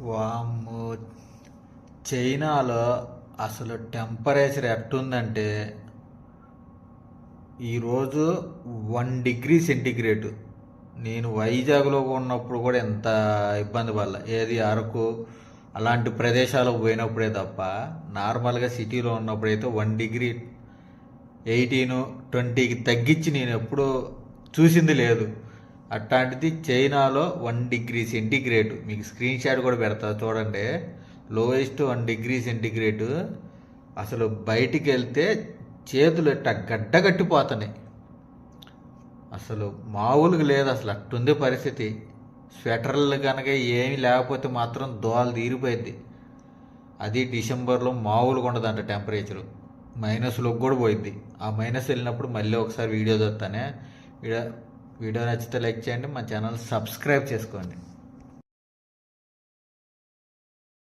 వామ్మో. చైనాలో అసలు టెంపరేచర్ ఎట్టుందంటే ఈరోజు వన్ డిగ్రీ సెంటిగ్రేడ్ నేను వైజాగ్లో ఉన్నప్పుడు కూడా ఎంత ఇబ్బంది పడాల. ఏది అరకు అలాంటి ప్రదేశాలకు పోయినప్పుడే తప్ప నార్మల్గా సిటీలో ఉన్నప్పుడైతే వన్ డిగ్రీ ఎయిటీను ట్వంటీకి తగ్గించి నేను ఎప్పుడూ చూసింది లేదు. అట్లాంటిది చైనాలో వన్ డిగ్రీ సెంటిగ్రేడ్ మీకు స్క్రీన్ షాట్ కూడా పెడతా చూడండి. లోయెస్ట్ వన్ డిగ్రీ సెంటిగ్రేడ్ అసలు బయటికి వెళ్తే చేతులు ఇట్ట గడ్డ కట్టిపోతున్నాయి. అసలు మామూలుగా లేదు అసలు అట్టుంది పరిస్థితి. స్వెటర్లు కనుక ఏమీ లేకపోతే మాత్రం దోలు తీరిపోయింది. అది డిసెంబర్లో మామూలుగా ఉండదంట టెంపరేచరు. మైనస్లోకి కూడా పోయింది. ఆ మైనస్ వెళ్ళినప్పుడు మళ్ళీ ఒకసారి వీడియో చూస్తానే. వీడియో నచ్చితే లైక్ చేయండి మా ఛానల్ సబ్స్క్రైబ్ చేసుకోండి.